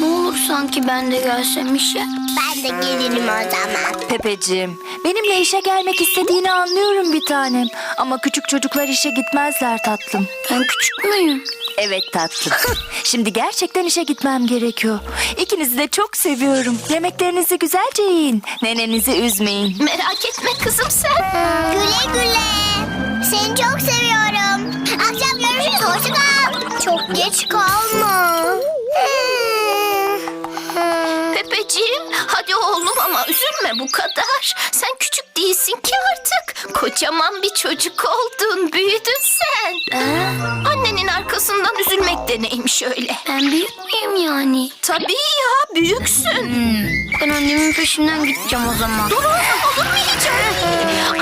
Ne olur sanki ben de gelsem işe. Ben de gelirim o zaman. Pepeciğim, benimle işe gelmek istediğini anlıyorum bir tanem. Ama küçük çocuklar işe gitmezler tatlım. Ben küçük müyüm? Evet tatlım. Şimdi gerçekten işe gitmem gerekiyor. İkinizi de çok seviyorum. Yemeklerinizi güzelce yiyin. Nenenizi üzmeyin. Merak etme kızım sen. Güle güle. Seni çok seviyorum. Akşam görüşürüz. Hoşça kal. Çok geç kalma. Pepeciğim hadi oğlum ama üzülme bu kadar. Sen küçük değilsin ki artık. Kocaman bir çocuk oldun. Büyüdün sen. Annenin arkasından üzülmek de neymiş öyle. Ben büyük müyüm yani? Tabii ya büyüksün. Ben annemin peşinden gideceğim o zaman. Dur oğlum olur?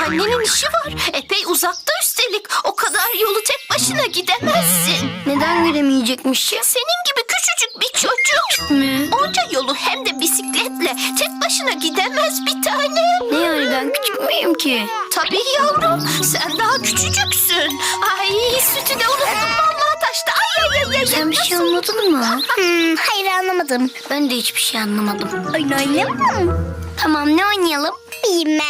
Annenin işi var. Epey uzakta üstelik. O kadar yolu tek başına gidemezsin. Neden gidemeyecekmişim? Senin gibi küçücük bir çocuk. Mi? Onca yolu hem de bisikletle tek başına gidemez bir tane. Ne yani ben küçük müyüm ki? Tabii yavrum sen daha küçücüksün. Ay sütü de unuttum taşta. Ay ay ay ay. Sen bir şey anladın mı? Hmm, hayır anlamadım. Ben de hiçbir şey anlamadım. Oyun oynayalım mı? Tamam ne oynayalım? Bilmem.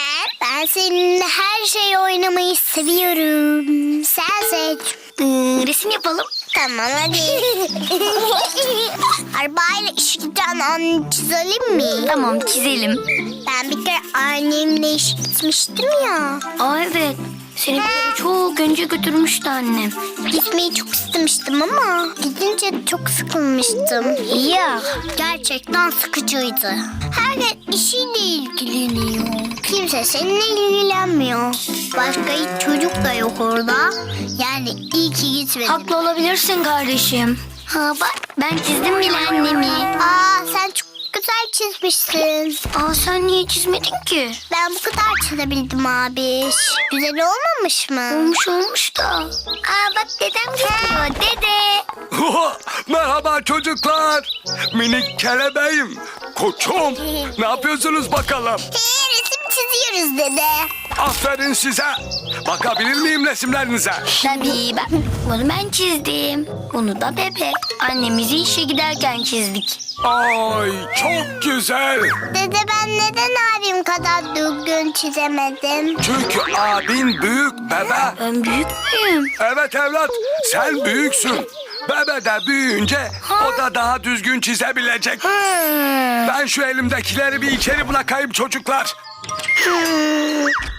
Ben seninle her şeyi oynamayı seviyorum. Sen seç. Ee, resim yapalım. Tamam hadi. Arabayla işe giden an çizelim mi? Tamam çizelim. Ben bir kere annemle işe gitmiştim ya. Aa evet. Seni bir kere çok önce götürmüştü annem. Gitmeyi çok istemiştim ama gidince çok sıkılmıştım. Ya Gerçekten sıkıcıydı. Herkes işiyle ilgileniyor. Kimse seninle ilgilenmiyor. Başka hiç çocuk da yok orada. Yani iyi ki gitmedim. haklı olabilirsin kardeşim. Ha bak ben çizdim bile annemi. Aa sen çok güzel çizmişsin. Aa sen niye çizmedin ki? Ben bu kadar çizebildim abi. Güzel olmamış mı? Olmuş olmuş da. Aa bak dedem geliyor dede. Merhaba çocuklar. Minik kelebeğim. Koçum. Ne yapıyorsunuz bakalım? Hey, resim çiziyoruz dede. Aferin size. Bakabilir miyim resimlerinize? Tabii bak bunu ben çizdim. Bunu da bebe. Annemizi işe giderken çizdik. Ay çok güzel. Dede ben neden abim kadar düzgün çizemedim? Çünkü abin büyük bebe. Ben büyük müyüm? Evet evlat sen büyüksün. Bebe de büyüyünce o da daha düzgün çizebilecek. Ben şu elimdekileri bir içeri bırakayım çocuklar.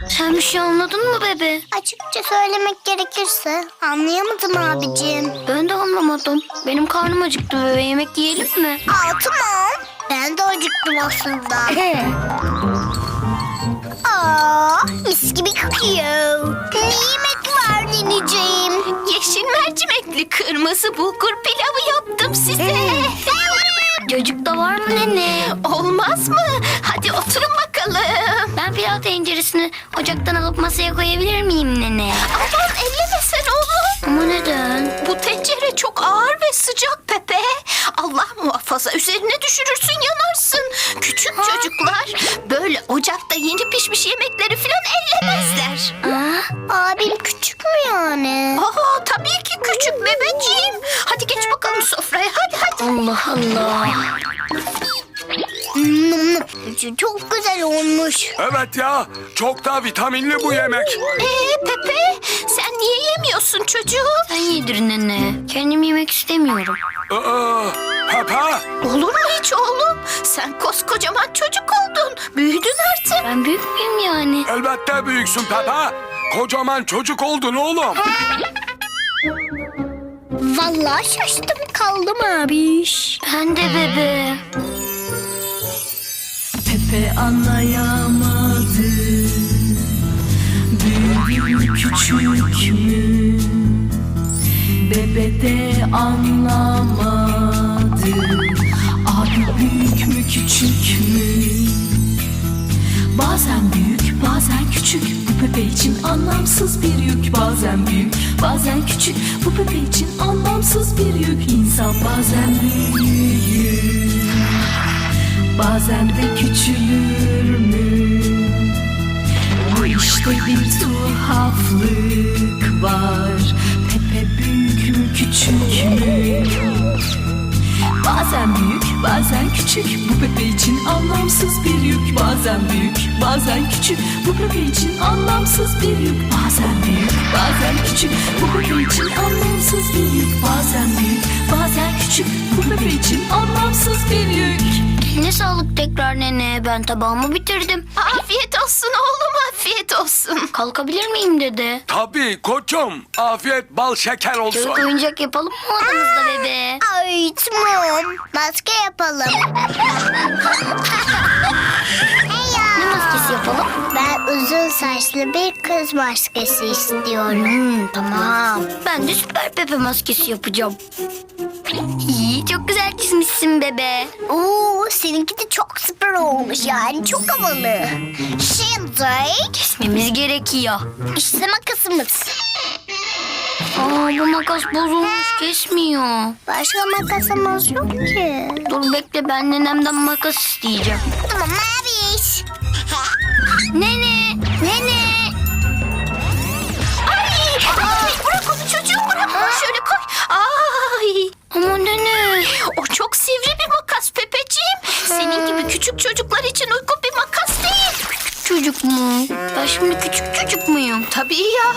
Sen bir şey anladın mı bebe? Açıkça söylemek gerekirse anlayamadım abicim. Ben de anlamadım. Benim karnım acıktı bebe. Yemek yiyelim mi? Aa tamam. Ben de acıktım aslında. Aa mis gibi kokuyor. Ne nineciğim? Yeşil mercimekli kırmızı bulgur pilavı yaptım size. Çocuk da var mı nene? Olmaz mı? Hadi oturun bakalım. Ben pilav tenceresini ocaktan alıp masaya koyabilir miyim nene? Aman elleme sen oğlum. Ama neden? Bu tencere çok ağır ve sıcak Pepe. Allah muhafaza üzerine düşürürsün yanarsın. Küçük çocuklar böyle ocakta yeni pişmiş yemekleri falan ellemezler. Aa, Abim küçük mü yani? Aa, tabii ki küçük bebeciğim. Hadi geç bakalım sofraya hadi hadi. Allah Allah. Hmm, çok güzel olmuş. Evet ya çok da vitaminli bu yemek. Ee Pepe sen niye yemiyorsun çocuğu? Sen yedir nene. Kendim yemek istemiyorum. Aa, Pepe Olur mu hiç oğlum? Sen koskocaman çocuk oldun. Büyüdün artık. Ben büyük müyüm yani? elbette büyüksün Pepe. Kocaman çocuk oldun oğlum. Vallahi şaştım kaldım abiş. Ben de bebe. Pepe anlayamadı Büyük mü küçük mü Bebe de anlamadı Abi büyük mü küçük mü? Bazen büyük bazen küçük. Bu Pepe için anlamsız bir yük. Bazen büyük bazen küçük. Bu Pepe için anlamsız bir yük. İnsan bazen büyür Bazen de küçülür mü? Bu işte bir tuhaflık var. Küçük mü? Bazen büyük, bazen küçük. Bu Pepe için anlamsız bir yük. Bazen büyük, bazen küçük. Bu Pepe için anlamsız bir yük. Bazen büyük, bazen küçük. Bu Pepe için anlamsız bir yük. Bazen büyük, bazen küçük. Bu Pepe için anlamsız bir yük Eline sağlık tekrar nene. Ben tabağımı bitirdim. Afiyet olsun oğlum afiyet olsun. Kalkabilir miyim dede? Tabii koçum. Afiyet bal şeker olsun. Çocuk oyuncak yapalım mı odamızda bebe? Ay tamam. Maske yapalım. Ne maskesi yapalım? Ben uzun saçlı bir kız maskesi istiyorum. Hmm, tamam. Ben de süper pepe maskesi yapacağım. İyi çok güzel çizmişsin bebe. Oo, seninki de çok süper olmuş yani çok havalı. Şimdi Kesmemiz gerekiyor. işte makasımız. Aa bu makas bozulmuş kesmiyor. Başka makasımız yok ki. Dur bekle ben nenemden makas isteyeceğim. Tamam maviş. Nene! Nene! Ay, ay bırak onu çocuğum bırak onu şöyle koy. Ay Ama nene! o çok sivri bir makas Pepeciğim. Senin gibi küçük çocuklar için uygun bir makas değil. Çocuk mu? Ben şimdi küçük çocuk muyum? Tabii ya.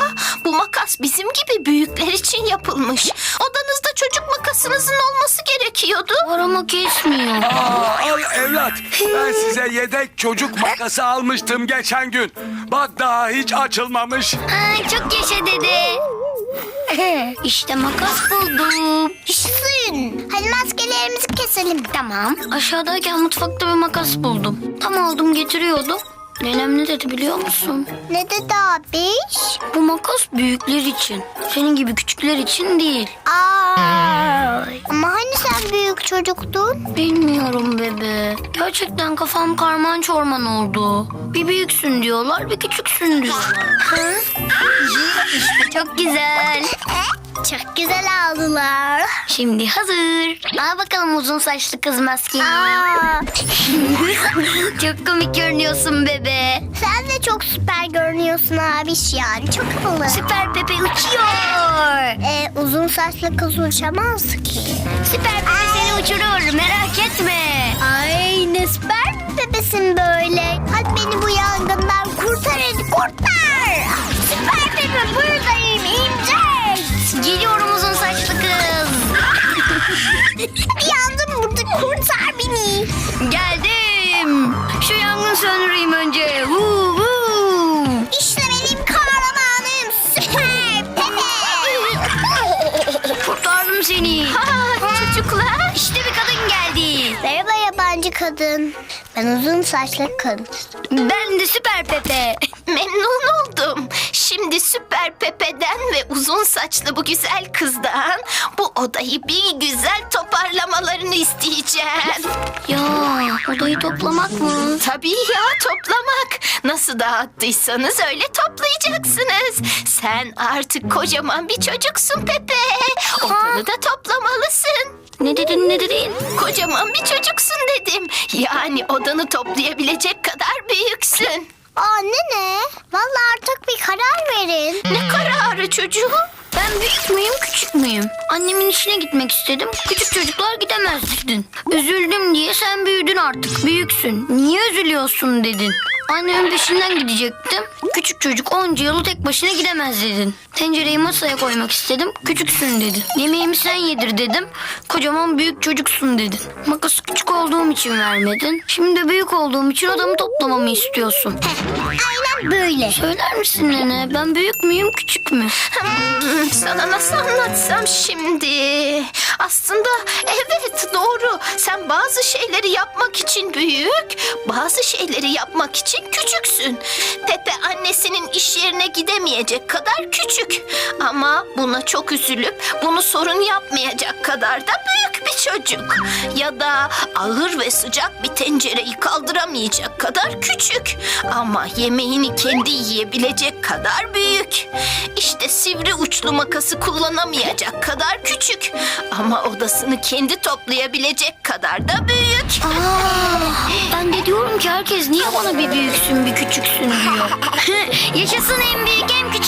Bu makas bizim gibi büyükler için yapılmış. Odanızda çocuk makasınızın olması gerekiyordu. Var ama kesmiyor. Aa, al evlat. Ben size yedek çocuk makası almıştım geçen gün. Bak daha hiç açılmamış. Ay çok yaşa dede. İşte makas buldum. Yaşasın. Hadi maskelerimizi keselim. Tamam. Aşağıdayken mutfakta bir makas buldum. Tam aldım getiriyordum. Nenem ne dedi biliyor musun? Ne dedi abiş? Bu makas büyükler için. Senin gibi küçükler için değil. Aa. Ama hani sen büyük çocuktun? Bilmiyorum bebe. Gerçekten kafam karman çorman oldu. Bir büyüksün diyorlar, bir küçüksün diyorlar. Çok güzel. Çok güzel aldılar. Şimdi hazır. Al bakalım uzun saçlı kız maskeyi. Aa, çok komik görünüyorsun bebe. sen de çok süper görünüyorsun abiş yani. Çok havalı. Süper Pepe uçuyor. Ee, uzun saçlı kız uçamaz ki. Süper Pepe seni uçurur merak etme. Ay ne süper bebesin böyle. Hadi beni bu yangından kurtar hadi kurtar. Bebe buradayım imdat. Geliyorum uzun saçlı kız. Yandım burada kurtar beni. Geldim. Şu yangın söndüreyim önce. Huu, huu. İşte benim kahramanım süper bebe. Kurtardım seni. Çocuklar. İşte bir kadın geldi. Merhaba yabancı kadın. Ben uzun saçlı kadın. Ben de Süper Pepe. Memnun oldum. Şimdi Süper Pepe'den ve uzun saçlı bu güzel kızdan bu odayı bir güzel toparlamalarını isteyeceğim. Ya odayı toplamak mı? Tabii ya toplamak. Nasıl dağıttıysanız öyle toplayacaksınız. Sen artık kocaman bir çocuksun Pepe. Odanı da toplamalısın. Ne dedin ne dedin? Kocaman bir çocuksun dedim. Yani odanı toplayabilecek kadar büyüksün. Aa nene. Vallahi artık bir karar verin. Ne kararı çocuğum? Ben büyük müyüm küçük müyüm? Annemin işine gitmek istedim. Küçük çocuklar gidemez dedin. Üzüldüm diye sen büyüdün artık. Büyüksün. Niye üzülüyorsun dedin. Annemin peşinden gidecektim. Küçük çocuk onca yılı tek başına gidemez dedin. Tencereyi masaya koymak istedim. Küçüksün dedin. Yemeğimi sen yedir dedim. Kocaman büyük çocuksun dedin. Makası küçük olduğum için vermedin. Şimdi büyük olduğum için odamı toplamamı istiyorsun. Böyle. Söyler misin nene? Ben büyük müyüm küçük mü? Hmm, sana nasıl anlatsam şimdi? Aslında evet doğru. Sen bazı şeyleri yapmak için büyük, bazı şeyleri yapmak için küçüksün. Pepe annesinin iş yerine gidemeyecek kadar küçük. Ama buna çok üzülüp bunu sorun yapmayacak kadar da büyük bir çocuk. Ya da ağır ve sıcak bir tencereyi kaldıramayacak kadar küçük. Ama yemeğini kendi yiyebilecek kadar büyük. İşte sivri uçlu makası kullanamayacak kadar küçük. Ama odasını kendi toplayabilecek kadar da büyük. Aa, ben de diyorum ki herkes niye bana bir büyüksün bir küçüksün diyor. Yaşasın en büyük en küçük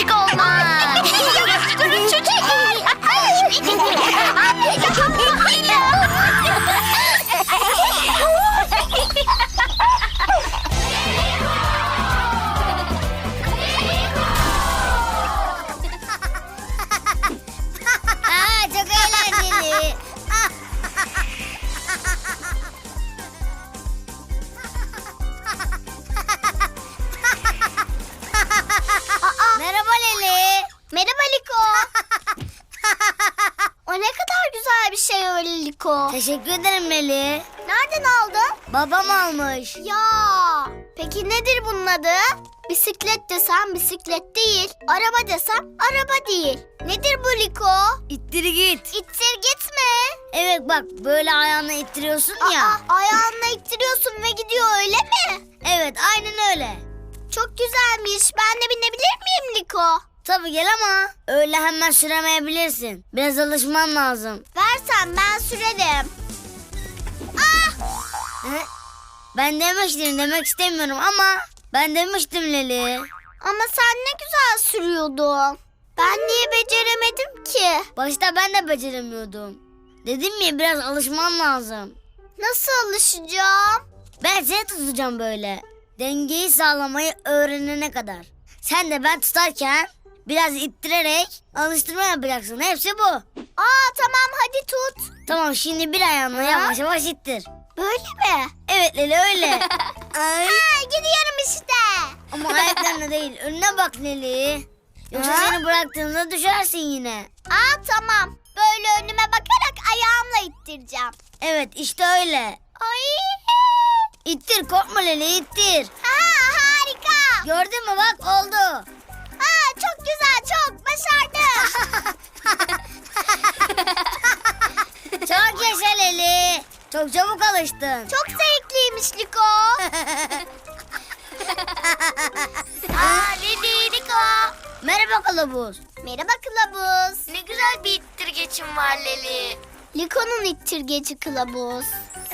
Teşekkür ederim Leli. Nereden aldın? Babam almış. Ya. Peki nedir bunun adı? Bisiklet desem bisiklet değil. Araba desem araba değil. Nedir bu Liko? İttir git. İttir gitme. Evet bak böyle ayağını ittiriyorsun ya. Aa, ayağınla ittiriyorsun ve gidiyor öyle mi? Evet aynen öyle. Çok güzelmiş. Ben de binebilir miyim Liko? Tabii gel ama öyle hemen süremeyebilirsin. Biraz alışman lazım. Versen ben sürerim. Hı? Ben demiştim demek istemiyorum ama ben demiştim Leli. Ama sen ne güzel sürüyordun. Ben niye beceremedim ki? Başta ben de beceremiyordum. Dedim ya biraz alışman lazım. Nasıl alışacağım? Ben seni tutacağım böyle. Dengeyi sağlamayı öğrenene kadar. Sen de ben tutarken biraz ittirerek alıştırma yapacaksın. Hepsi bu. Aa tamam hadi tut. Tamam şimdi bir ayağınla yavaş yavaş ittir. Böyle mi? Evet Leli öyle. Ay. Ha, gidiyorum işte. Ama ayaklarına değil önüne bak Leli. Yoksa Ha? seni bıraktığımda düşersin yine. Aa tamam. Böyle önüme bakarak ayağımla ittireceğim. Evet işte öyle. Ay. İttir korkma Leli ittir. Ha harika. Gördün mü bak oldu. Çok güzel çok başardım. Çok yaşa Leli. Çok çabuk alıştın. çok zevkliymiş Liko. Aa Lili Liko. Merhaba kılavuz. Merhaba kılavuz. Ne güzel bir ittirgeçim var Leli. Liko'nun ittirgeci kılavuz.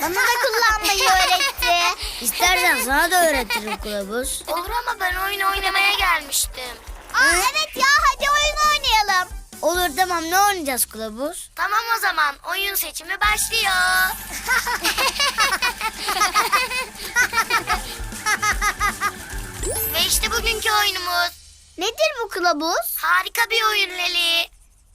Bana da kullanmayı öğretti. İstersen sana da öğretirim kılavuz. Olur ama ben oyun oynamaya gelmiştim. Aa, evet ya hadi oyun oynayalım. Olur tamam ne oynayacağız kılavuz? Tamam o zaman oyun seçimi başlıyor. Ve işte bugünkü oyunumuz. Nedir bu kılavuz? Harika bir oyun Leli.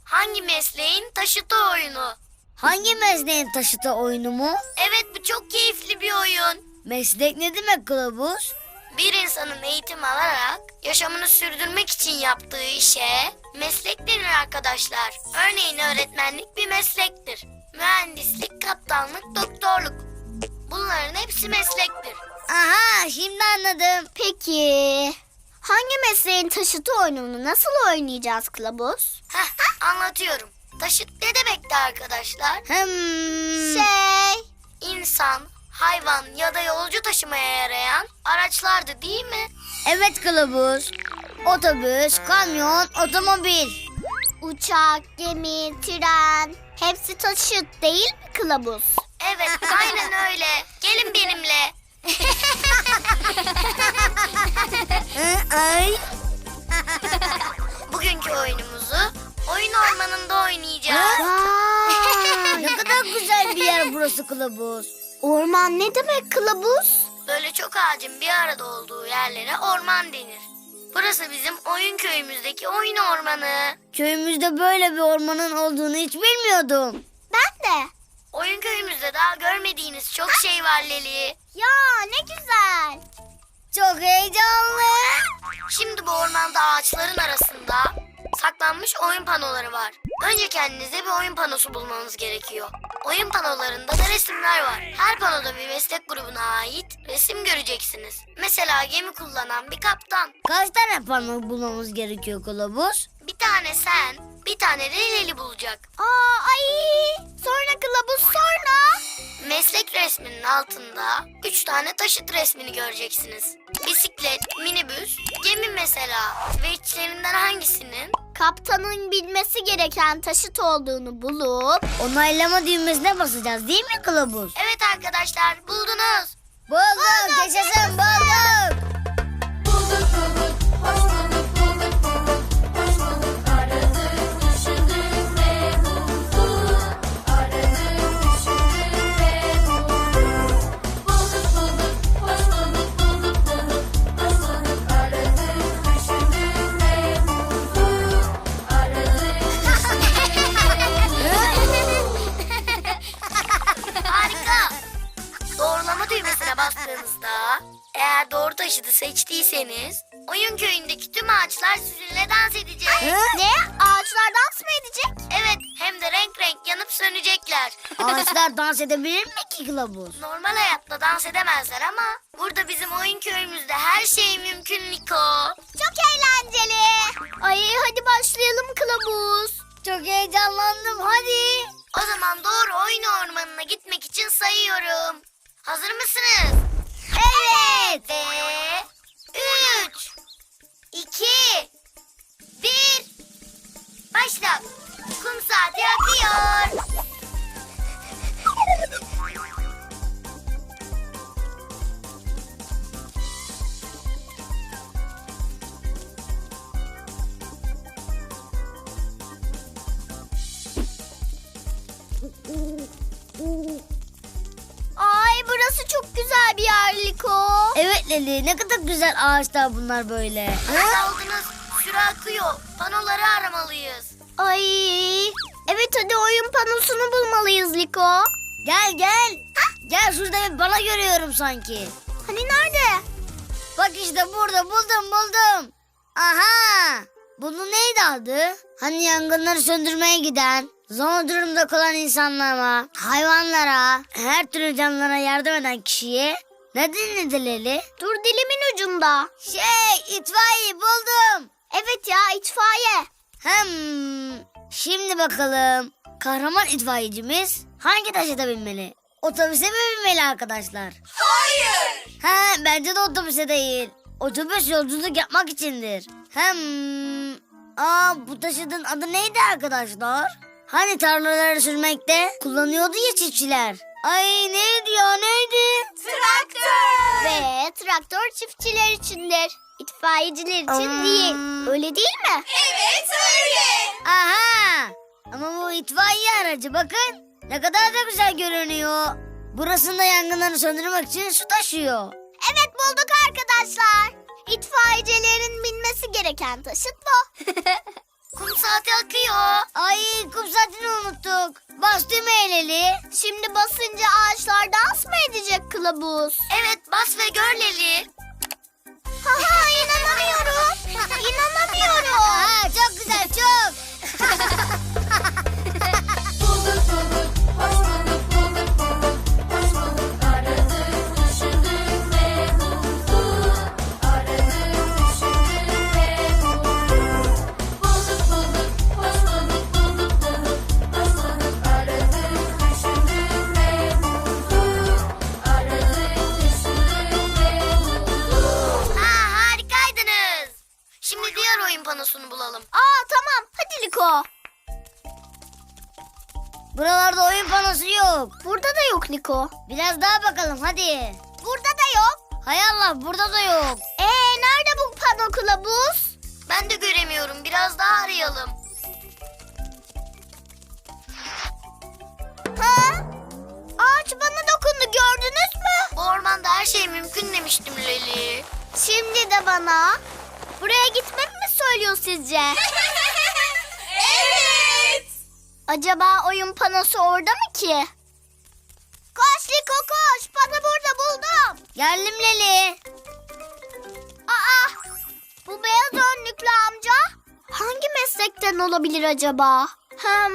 Hangi mesleğin taşıtı oyunu? Hangi mesleğin taşıtı oyunu mu? Evet bu çok keyifli bir oyun. Meslek ne demek kılavuz? Bir insanın eğitim alarak yaşamını sürdürmek için yaptığı işe meslek denir arkadaşlar. Örneğin öğretmenlik bir meslektir. Mühendislik, kaptanlık, doktorluk. Bunların hepsi meslektir. Aha şimdi anladım. Peki hangi mesleğin taşıtı oyununu nasıl oynayacağız kılavuz? Heh, anlatıyorum. Taşıt ne demekti arkadaşlar? Hmm. Şey İnsan, hayvan ya da yolcu taşımaya yarayan araçlardı değil mi? Evet kılavuz. Otobüs, kamyon, otomobil. uçak, gemi, tren hepsi taşıt değil mi kılavuz? Evet, aynen öyle. Gelin benimle. Ay. Bugünkü oyunumuzu oyun ormanında oynayacağız. ne kadar güzel bir yer burası kılavuz. Orman ne demek kılavuz? Böyle çok ağacın bir arada olduğu yerlere orman denir. Burası bizim oyun köyümüzdeki oyun ormanı. Köyümüzde böyle bir ormanın olduğunu hiç bilmiyordum. Ben de. Oyun köyümüzde daha görmediğiniz çok şey var Leli. Ya ne güzel. Çok heyecanlı. Şimdi bu ormanda ağaçların arasında saklanmış oyun panoları var. Önce kendinize bir oyun panosu bulmanız gerekiyor. Oyun panolarında da resimler var. Her panoda bir meslek grubuna ait resim göreceksiniz. Mesela gemi kullanan bir kaptan. Kaç tane pano bulmamız gerekiyor kılavuz? Bir tane sen, bir tane de Leli bulacak. Aa ay. Sonra kılavuz sonra. Meslek resminin altında üç tane taşıt resmini göreceksiniz. Bisiklet, minibüs, gemi mesela. Ve içlerinden hangisinin Kaptanın bilmesi gereken taşıt olduğunu bulup Onaylama düğmesine basacağız değil mi kılavuz? Evet arkadaşlar buldunuz. Bulduk, yaşasın bulduk. Düğmesine bastığınızda eğer doğru taşıtı seçtiyseniz oyun köyündeki tüm ağaçlar sizinle dans edecek. Ne? Ağaçlar dans mı edecek? Evet hem de renk renk yanıp sönecekler. Ağaçlar dans edebilir mi ki kılavuz? Normal hayatta dans edemezler ama burada bizim oyun köyümüzde her şey mümkün Liko. Çok eğlenceli. Ay hadi başlayalım kılavuz. Çok heyecanlandım hadi. O zaman doğru oyun ormanına gitmek için sayıyorum. Hazır mısınız? Evet. Ve üç, iki, bir, başla. Kum saati akıyor. Burası çok güzel bir yer Liko. Evet Leli ne kadar güzel ağaçlar bunlar böyle. Aldınız. Süre akıyor. Panoları aramalıyız. Ay evet hadi oyun panosunu bulmalıyız Liko. Gel gel. Gel şurada bir bana görüyorum sanki. Hani nerede? Bak işte burada buldum buldum. Aha. Bunun neydi adı? Hani yangınları söndürmeye giden, zor durumda kalan insanlara, hayvanlara, her türlü canlılara yardım eden kişiye ne denildi Leli? Dur dilimin ucunda. Şey itfaiye buldum. Evet ya itfaiye. Hem şimdi bakalım kahraman itfaiyecimiz hangi taşıta binmeli? Otobüse mi binmeli arkadaşlar? Hayır. He bence de otobüse değil. Otobüs yolculuk yapmak içindir. Hem aa bu taşıtın adı neydi arkadaşlar? Hani tarlaları sürmekte kullanıyordu ya çiftçiler. Ay neydi ya neydi? Traktör. Ve traktör çiftçiler içindir. İtfaiyeciler için Hmm. değil. Öyle değil mi? Evet öyle. Aha! Ama bu itfaiye aracı bakın. Ne kadar da güzel görünüyor. Burasında yangınları söndürmek için su taşıyor. Evet bulduk arkadaşlar. İtfaiyecilerin binmesi gereken taşıt bu. Kum saati akıyor. Ay kum saatini unuttuk. Bas düğmeye Leli. Şimdi basınca ağaçlar dans mı edecek kılavuz? Evet bas ve gör Leli. Haha inanamıyorum. İnanamıyorum. Aa, çok güzel çok. hadi. Burada da yok. Hay Allah burada da yok. Ee nerede bu pano kılavuz? Ben de göremiyorum. Biraz daha arayalım. Ha? Ağaç bana dokundu gördünüz mü? Bu ormanda her şey mümkün demiştim Leli. Şimdi de bana. Buraya gitmemi mi söylüyor sizce? evet. Acaba oyun panosu orada mı ki? Koş Liko koş. Pano burada buldum. Geldim Leli. Aa, bu beyaz önlüklü amca hangi meslekten olabilir acaba? Hem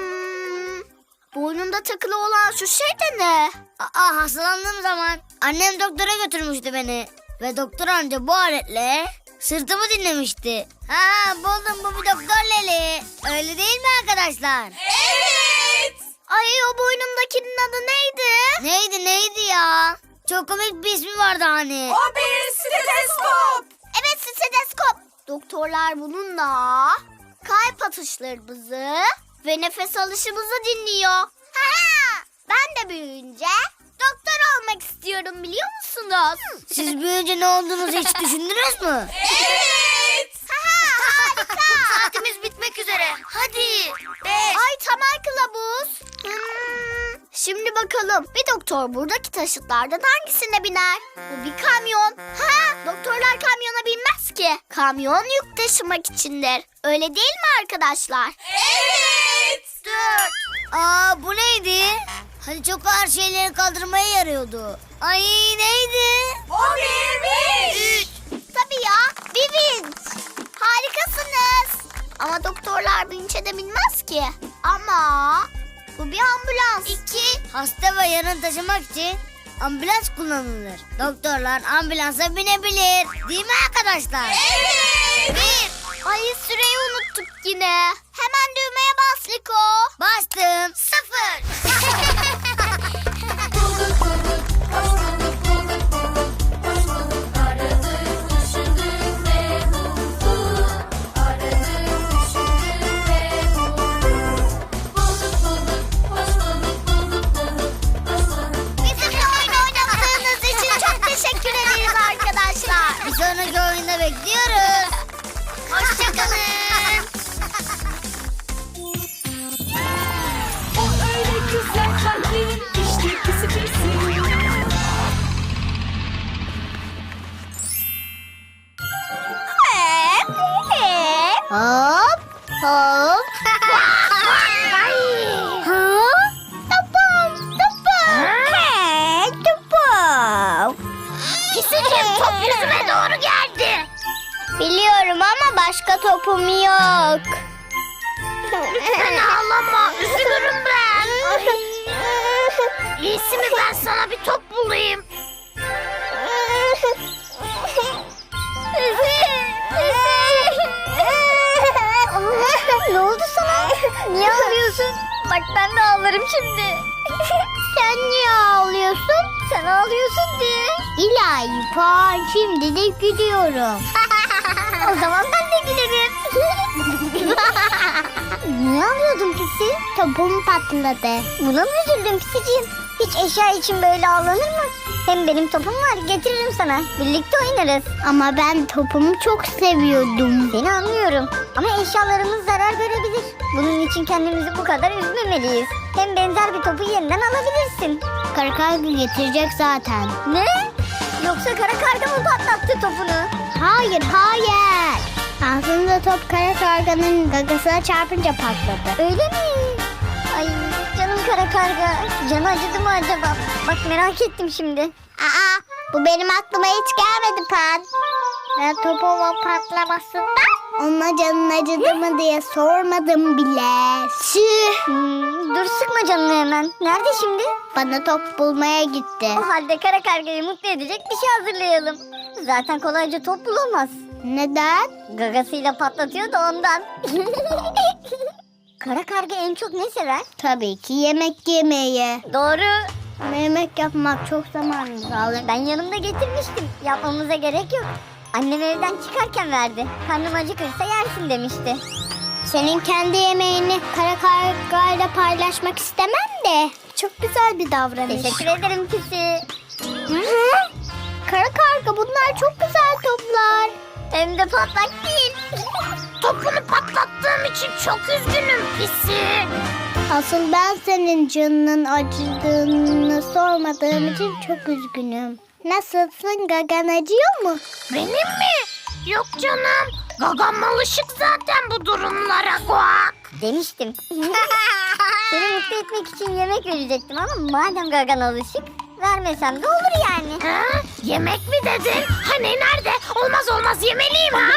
boynunda takılı olan şu şey de ne? Aa hastalandığım zaman annem doktora götürmüştü beni. Ve doktor amca bu aletle sırtımı dinlemişti. Ha buldum bu bir doktor Leli. Öyle değil mi arkadaşlar? Evet. Ay o boynumdakinin adı neydi? Neydi neydi ya? Çok komik bir ismi vardı hani. O bir steteskop. Evet steteskop. Doktorlar bununla kalp atışlarımızı ve nefes alışımızı dinliyor. Ha, ben de büyüyünce doktor olmak istiyorum biliyor musunuz? Siz büyüyünce ne olduğunuzu hiç düşündünüz mü? Evet. harika. Saatimiz bitmek üzere. Hadi. Tamam kılavuz. Hmm, Şimdi bakalım bir doktor buradaki taşıtlardan hangisine biner? Bu bir kamyon. Ha, doktorlar kamyona binmez ki. Kamyon yük taşımak içindir. Öyle değil mi arkadaşlar? Evet. Dört. Aa bu neydi? Hani çok ağır şeyleri kaldırmaya yarıyordu. Ay neydi? O bir vinç. Tabii ya bir vinç. Harikasınız. Ama doktorlar vinç edebilmez ki. Ama bu bir ambulans. İki. Hasta ve yarın taşımak için ambulans kullanılır. Doktorlar ambulansa binebilir. Değil mi arkadaşlar? Evet. Bir. Ay süreyi unuttuk yine. Hemen düğmeye bas Liko. Bastım. Sıfır. Ama başka topum yok. Lütfen ağlama üzülürüm ben. İyisi mi ben sana bir top bulayım. ne oldu sana? Niye ağlıyorsun? Bak ben de ağlarım şimdi. Sen niye ağlıyorsun? Sen ağlıyorsun diye. İlahi Pan şimdi de gülüyorum. O zaman ben de gülerim. niye ağlıyordun pisi? Topum patladı. Buna mı üzüldün pisiciğim? Hiç eşya için böyle ağlanır mı? Hem benim topum var getiririm sana. Birlikte oynarız. Ama ben topumu çok seviyordum. Seni anlıyorum. Ama eşyalarımız zarar görebilir. Bunun için kendimizi bu kadar üzmemeliyiz. Hem benzer bir topu yeniden alabilirsin. Kara karga getirecek zaten. Ne? Yoksa kara karga mı patlattı topunu? Hayır hayır. Aslında top kara karganın gagasına çarpınca patladı. Öyle mi? Ay canım kara karga. Canı acıdı mı acaba? Bak merak ettim şimdi. Aa bu benim aklıma hiç gelmedi Pan. Ben topumun patlamasından ona canın acıdı mı diye sormadım bile. Tüh. Hmm, dur sıkma canını hemen. Nerede şimdi? Bana top bulmaya gitti. O halde kara kargayı mutlu edecek bir şey hazırlayalım. Zaten kolayca top bulamaz. Neden? Gagasıyla patlatıyor da ondan. Kara karga en çok ne sever? Tabii ki yemek yemeyi. Doğru. Ama yemek yapmak çok zamanımızı alır. Ben yanımda getirmiştim. Yapmamıza gerek yok. Annem evden çıkarken verdi. Karnım acıkırsa yersin demişti. Senin kendi yemeğini kara kargayla paylaşmak istemem de. Çok güzel bir davranış. Teşekkür ederim Pisi. Hı hı. Kara karga bunlar çok güzel toplar. Hem de patlak değil. Topunu patlattığım için çok üzgünüm Pisi. Asıl ben senin canının acıdığını sormadığım için çok üzgünüm. Nasılsın gagan acıyor mu? Benim mi? Yok canım. Gagam alışık zaten bu durumlara guak. Demiştim. Seni mutlu etmek için yemek verecektim ama madem gagan alışık vermesem de olur yani. Ha? Yemek mi dedin? Hani nerede? Olmaz olmaz yemeliyim ha.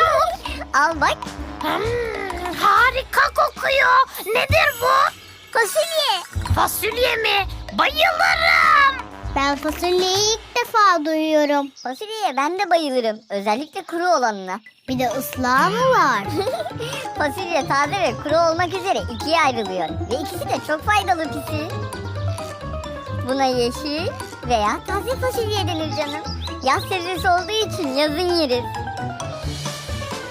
Al bak Hmm, harika kokuyor. Nedir bu? fasulye. Fasulye mi? Bayılırım. Ben fasulyeyi ilk defa duyuyorum. Fasulyeye ben de bayılırım. Özellikle kuru olanına. Bir de ıslağı mı var? Fasulye taze ve kuru olmak üzere ikiye ayrılıyor. Ve ikisi de çok faydalı pisi. Buna yeşil veya taze fasulye denir canım. Yaz sebzesi olduğu için yazın yeriz.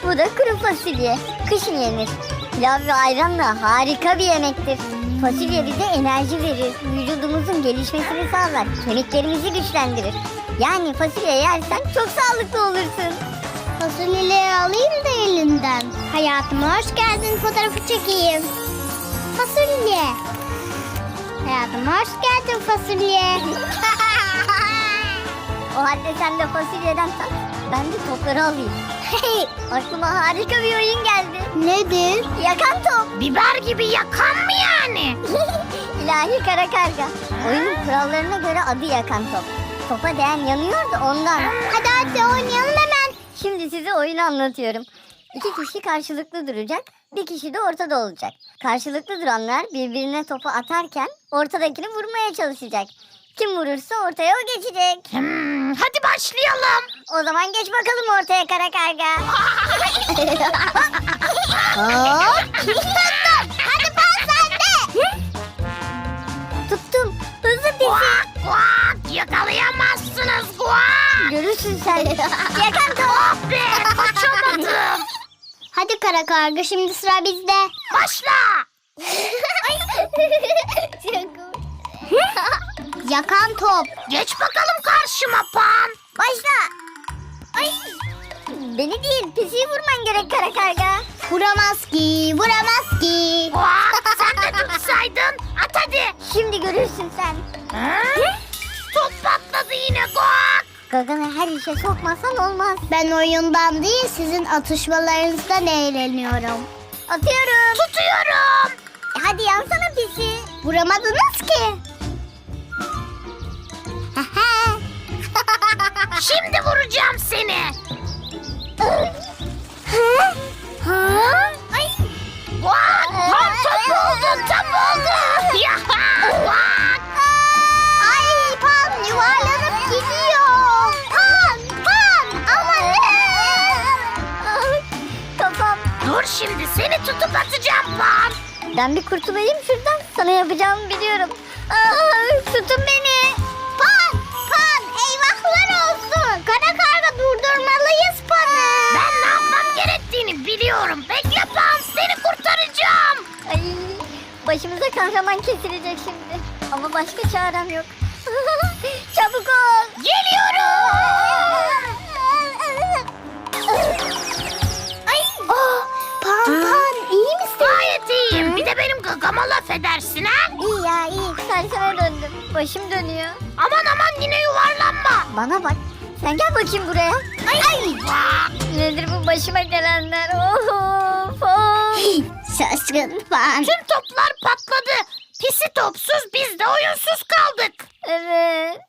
Bu da kuru fasulye. Kışın yenir. Pilav ve ayranla harika bir yemektir. Fasulye bize enerji verir. Vücudumuzun gelişmesini sağlar. Kemiklerimizi güçlendirir. Yani fasulye yersen çok sağlıklı olursun. Fasulyeleri alayım da elinden. Hayatıma hoş geldin fotoğrafı çekeyim. Fasulye. Hayatıma hoş geldin fasulye. O halde sen de fasulyeden tat. Ben de topları alayım. Hey, aklıma harika bir oyun geldi. Nedir? Yakan top. Biber gibi yakan mı yani? İlahi kara karga. Oyunun kurallarına göre adı yakan top. Topa değen yanıyor da ondan. Hadi hadi oynayalım hemen. Şimdi size oyunu anlatıyorum. İki kişi karşılıklı duracak, bir kişi de ortada olacak. Karşılıklı duranlar birbirine topu atarken ortadakini vurmaya çalışacak. Kim vurursa ortaya o geçecek. Hmm, hadi başlayalım. O zaman geç bakalım ortaya kara karga. Hop. Hadi pas sende. Tuttum. Hızlı pisi. Guak guak yakalayamazsınız guak. Görürsün sen. Top. Oh be kaçamadım. Hadi kara karga şimdi sıra bizde. Başla. Yakan top. Geç bakalım karşıma Pan. Başla. Ay. Beni değil pisiyi vurman gerek kara karga. Vuramaz ki, vuramaz ki. Guak sen de tutsaydın. At hadi. Şimdi görürsün sen. Ha? Top patladı yine guak. Gaganı her işe sokmasan olmaz. Ben oyundan değil sizin atışmalarınızdan eğleniyorum. Atıyorum. Tutuyorum. E hadi yansana pisi. Vuramadınız ki. Şimdi vuracağım seni. Ay. Guak tam top oldu tam oldu. Yaha guak. Ay pan yuvarlanıp gidiyor. Pan, pan ama ne? Kafam. Dur şimdi seni tutup atacağım Pan. Ben bir kurtulayım şuradan. Sana yapacağımı biliyorum. Aa, tutun beni. Pan başımıza kahraman kesilecek şimdi. Ama başka çarem yok. Çabuk ol. Geliyorum. Ay. Oh, pan, pan iyi misin? Gayet iyiyim. Bir de benim gagama laf edersin ha. İyi ya iyi. Serseme döndüm. Başım dönüyor. Aman aman yine yuvarlanma. Bana bak. Sen gel bakayım buraya. Ay ay. Nedir bu başıma gelenler? Of of. Şaşkın pan. Tüm toplar patladı. Pisi topsuz biz de oyunsuz kaldık. Evet.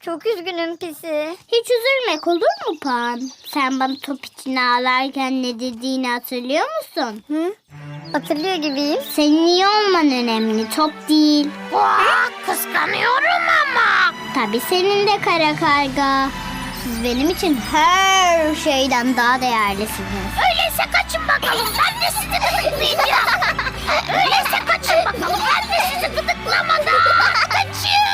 Çok üzgünüm pisi. Hiç üzülmek olur mu Pan? Sen bana top için ağlarken ne dediğini hatırlıyor musun? Hı? Hatırlıyor gibiyim. Senin iyi olman önemli, top değil. Vah kıskanıyorum ama. Tabii senin de kara karga. Siz benim için her şeyden daha değerlisiniz. Öyleyse kaçın bakalım. Ben de sizi gıdıklayacağım. Öyleyse kaçın bakalım. Ben de sizi gıdıklamadan. Kaçın.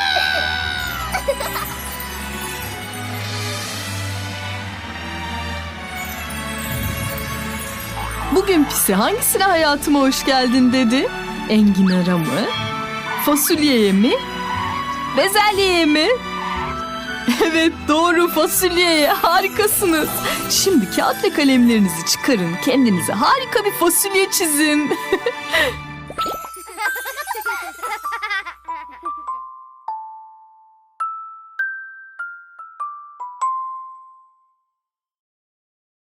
Bugün pisi hangisine hayatıma hoş geldin dedi? Enginara mı? Fasulyeye mi? Bezelyeye mi? Evet doğru fasulyeye harikasınız. Şimdi kağıt ve kalemlerinizi çıkarın kendinize harika bir fasulye çizin.